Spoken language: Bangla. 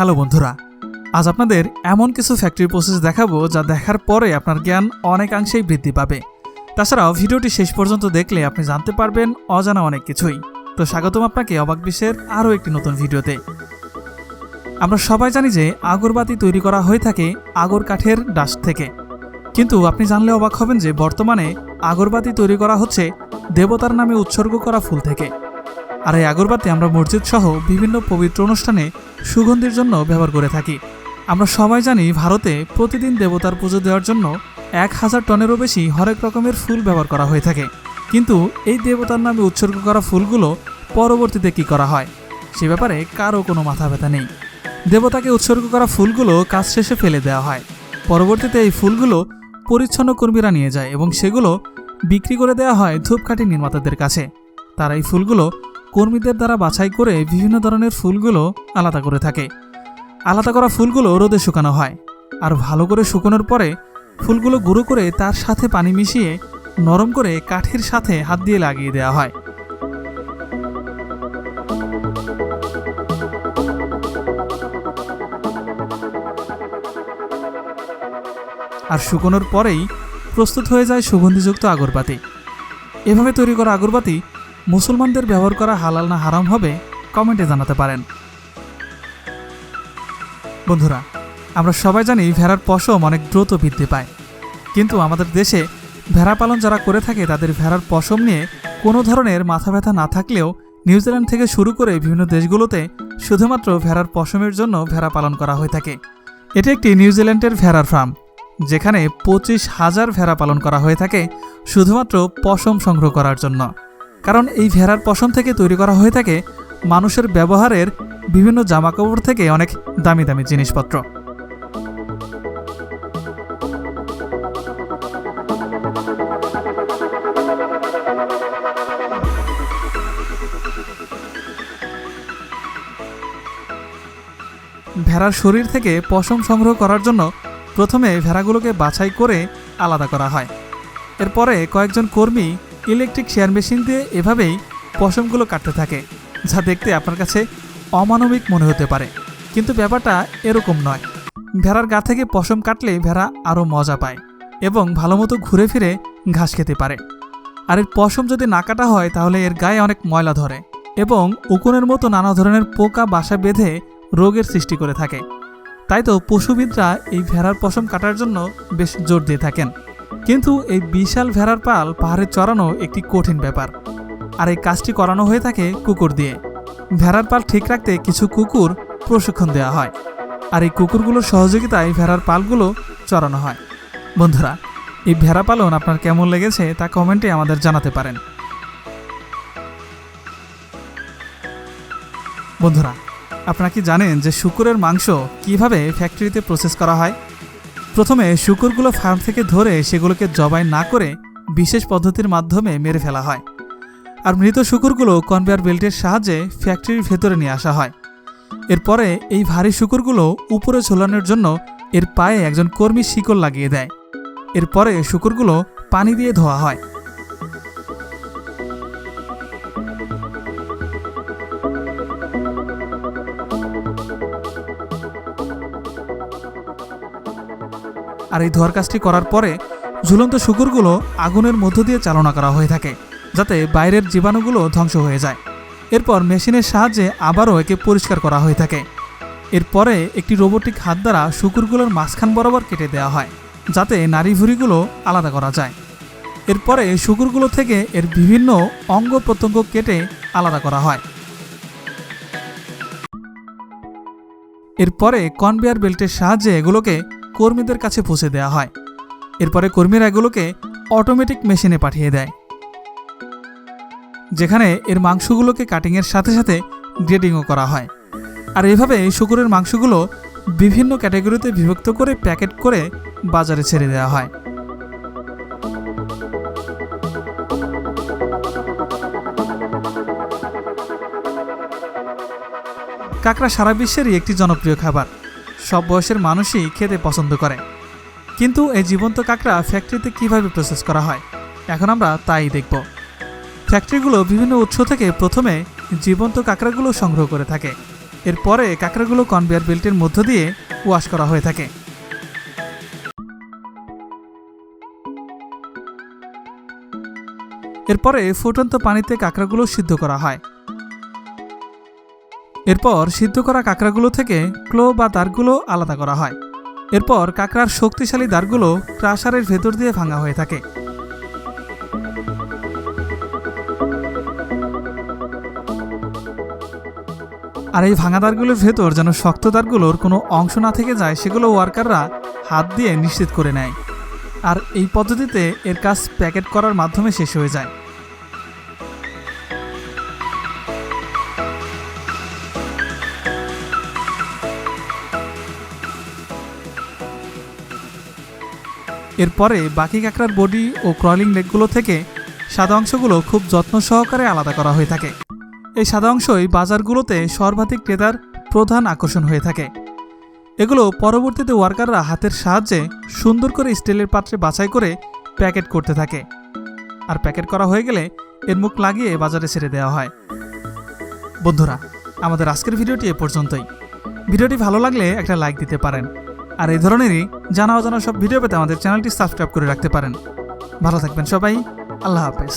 হ্যালো বন্ধুরা, আজ আপনাদের এমন কিছু ফ্যাক্টরি প্রসেস দেখাবো যা দেখার পরে আপনার জ্ঞান অনেকাংশেই বৃদ্ধি পাবে। তাছাড়াও ভিডিওটি শেষ পর্যন্ত দেখলে আপনি জানতে পারবেন অজানা অনেক কিছুই। তো স্বাগতম আপনাকে অবাক বিশ্বের আরও একটি নতুন ভিডিওতে। আমরা সবাই জানি যে আগরবাতি তৈরি করা হয়ে থাকে আগর কাঠের ডাস্ট থেকে। কিন্তু আপনি জানলে অবাক হবেন যে বর্তমানে আগরবাতি তৈরি করা হচ্ছে দেবতার নামে উৎসর্গ করা ফুল থেকে। আর এই আগরবাতি আমরা মসজিদ সহ বিভিন্ন পবিত্র অনুষ্ঠানে সুগন্ধির জন্য ব্যবহার করে থাকি। আমরা সবাই জানি ভারতে প্রতিদিন দেবতার পুজো দেওয়ার জন্য এক হাজার টনেরও বেশি হরেক রকমের ফুল ব্যবহার করা হয়ে থাকে। কিন্তু এই দেবতার নামে উৎসর্গ করা ফুলগুলো পরবর্তীতে কি করা হয়? সে ব্যাপারে কারও কোনো মাথা ব্যথা নেই। দেবতাকে উৎসর্গ করা ফুলগুলো কাজ শেষে ফেলে দেওয়া হয়। পরবর্তীতে এই ফুলগুলো পরিচ্ছন্ন কর্মীরা নিয়ে যায় এবং সেগুলো বিক্রি করে দেওয়া হয় ধূপকাঠি নির্মাতাদের কাছে। তারা এই ফুলগুলো কর্মীদের দ্বারা বাছাই করে বিভিন্ন ধরনের ফুলগুলো আলাদা করে থাকে। আলাদা করা ফুলগুলো রোদে শুকানো হয় আর ভালো করে শুকানোর পরে ফুলগুলো গুঁড়ো করে তার সাথে পানি মিশিয়ে নরম করে কাঠের সাথে হাত দিয়ে লাগিয়ে দেওয়া হয়। আর শুকোনোর পরেই প্রস্তুত হয়ে যায় সুগন্ধিযুক্ত আগরবাতি। এভাবে তৈরি করা আগরবাতি মুসলমানদের ব্যবহার করা হালাল না হারাম হবে, কমেন্টে জানাতে পারেন। বন্ধুরা, আমরা সবাই জানি ভেড়ার পশম অনেক দ্রুত বৃদ্ধি পায়। কিন্তু আমাদের দেশে ভেড়া পালন যারা করে থাকে, তাদের ভেড়ার পশম নিয়ে কোনো ধরনের মাথা ব্যথা না থাকলেও নিউজিল্যান্ড থেকে শুরু করে বিভিন্ন দেশগুলোতে শুধুমাত্র ভেড়ার পশমের জন্য ভেড়া পালন করা হয়ে থাকে। এটি একটি নিউজিল্যান্ডের ভেড়ার ফার্ম, যেখানে পঁচিশ হাজার ভেড়া পালন করা হয়ে থাকে, শুধুমাত্র পশম সংগ্রহ করার জন্য। কারণ এই ভেড়ার পশম থেকে তৈরি করা হয়ে থাকে মানুষের ব্যবহারের বিভিন্ন জামাকাপড় থেকে অনেক দামি দামি জিনিসপত্র। ভেড়ার শরীর থেকে পশম সংগ্রহ করার জন্য প্রথমে ভেড়াগুলোকে বাছাই করে আলাদা করা হয়। এরপরে কয়েকজন কর্মী ইলেকট্রিক শেয়ার মেশিন দিয়ে এভাবেই পশমগুলো কাটতে থাকে, যা দেখতে আপনার কাছে অমানবিক মনে হতে পারে। কিন্তু ব্যাপারটা এরকম নয়। ভেড়ার গা থেকে পশম কাটলে ভেড়া আরও মজা পায় এবং ভালোমতো ঘুরে ফিরে ঘাস খেতে পারে। আর এর পশম যদি না কাটা হয়, তাহলে এর গায়ে অনেক ময়লা ধরে এবং উকুনের মতো নানা ধরনের পোকা বাসা বেঁধে রোগের সৃষ্টি করে থাকে। তাই তো পশুবিদরা এই ভেড়ার পশম কাটার জন্য বেশ জোর দিয়ে থাকেন। কিন্তু এই বিশাল ভেড়ার পাল পাহাড়ে চড়ানো একটি কঠিন ব্যাপার। আর এই কাজটি করানো হয়ে থাকে কুকুর দিয়ে। ভেড়ার পাল ঠিক রাখতে কিছু কুকুর প্রশিক্ষণ দেওয়া হয়। আর এই কুকুরগুলোর সহযোগিতায় ভেড়ার পালগুলো চড়ানো হয়। বন্ধুরা, এই ভেড়া পালন আপনার কেমন লেগেছে তা কমেন্টে আমাদের জানাতে পারেন। বন্ধুরা, আপনারা কি জানেন যে শুকুরের মাংস কীভাবে ফ্যাক্টরিতে প্রসেস করা হয়? প্রথমে শুকুরগুলো ফার্ম থেকে ধরে সেগুলোকে জবাই না করে বিশেষ পদ্ধতির মাধ্যমে মেরে ফেলা হয়। আর মৃত শুকুরগুলো কনভেয়ার বেল্টের সাহায্যে ফ্যাক্টরির ভেতরে নিয়ে আসা হয়। এরপরে এই ভারী শুকুরগুলো উপরে ঝোলানোর জন্য এর পায়ে একজন কর্মী শিকল লাগিয়ে দেয়। এরপরে শুকুরগুলো পানি দিয়ে ধোয়া হয়। আর এই ধোয়ার কাজটি করার পরে ঝুলন্ত শুকুরগুলো আগুনের মধ্য দিয়ে চালনা করা হয়ে থাকে, যাতে বাইরের জীবাণুগুলো ধ্বংস হয়ে যায়। এরপর মেশিনের সাহায্যে আবারও একে পরিষ্কার করা হয়ে থাকে। এরপরে একটি রোবোটিক হাত দ্বারা শুকুরগুলোর মাঝখান বরাবর কেটে দেওয়া হয়, যাতে নারী ভুঁড়িগুলো আলাদা করা যায়। এরপরে শুকুরগুলো থেকে এর বিভিন্ন অঙ্গ প্রত্যঙ্গ কেটে আলাদা করা হয়। এরপরে কনভেয়ার বেল্টের সাহায্যে এগুলোকে কর্মীদের কাছে পৌঁছে দেওয়া হয়। এরপরে কর্মীরা এগুলোকে অটোমেটিক মেশিনে পাঠিয়ে দেয়। যেখানে এর মাংসগুলোকে কাটিংয়ের সাথে সাথে গ্রেডিংও করা হয়। আর এভাবে শুকুরের মাংসগুলো বিভিন্ন ক্যাটাগরিতে বিভক্ত করে প্যাকেট করে বাজারে ছেড়ে দেওয়া হয়। কাঁকড়া সারা বিশ্বেরই একটি জনপ্রিয় খাবার। সব বয়সের মানুষই খেতে পছন্দ করে। কিন্তু এই জীবন্ত কাঁকড়া ফ্যাক্টরিতে কীভাবে প্রসেস করা হয়? এখন আমরা তাই দেখব। ফ্যাক্টরিগুলো বিভিন্ন উৎস থেকে প্রথমে জীবন্ত কাঁকড়াগুলো সংগ্রহ করে থাকে। এরপরে কাঁকড়াগুলো কনভেয়ার বেল্টের মধ্য দিয়ে ওয়াশ করা হয়ে থাকে। এরপরে ফুটন্ত পানিতে কাঁকড়াগুলো সিদ্ধ করা হয়। এরপর সিদ্ধ করা কাঁকড়াগুলো থেকে ক্লো বা দাঁড়গুলো আলাদা করা হয়। এরপর কাঁকড়ার শক্তিশালী দাঁড়গুলো ক্রাশারের ভেতর দিয়ে ভাঙা হয়ে থাকে। আর এই ভাঙা দাঁড়গুলোর ভেতর যেন শক্ত দাঁড়গুলোর কোনো অংশ না থেকে যায়, সেগুলো ওয়ার্কাররা হাত দিয়ে নিশ্চিত করে নেয়। আর এই পদ্ধতিতে এর কাজ প্যাকেট করার মাধ্যমে শেষ হয়ে যায়। এরপরে বাকি কাঁকড়ার বডি ও ক্রলিং লেগগুলো থেকে সাদা অংশগুলো খুব যত্ন সহকারে আলাদা করা হয়ে থাকে। এই সাদা অংশই বাজারগুলোতে সর্বাধিক ক্রেতার প্রধান আকর্ষণ হয়ে থাকে। এগুলো পরবর্তীতে ওয়ার্কাররা হাতের সাহায্যে সুন্দর করে স্টিলের পাত্রে বাছাই করে প্যাকেট করতে থাকে। আর প্যাকেট করা হয়ে গেলে এর মুখ লাগিয়ে বাজারে ছেড়ে দেওয়া হয়। বন্ধুরা, আমাদের আজকের ভিডিওটি এ পর্যন্তই। ভিডিওটি ভালো লাগলে একটা লাইক দিতে পারেন। আর এই ধরনেরই জানা অজানা সব ভিডিও পেতে আমাদের চ্যানেলটি সাবস্ক্রাইব করে রাখতে পারেন। ভালো থাকবেন সবাই। আল্লাহ হাফেজ।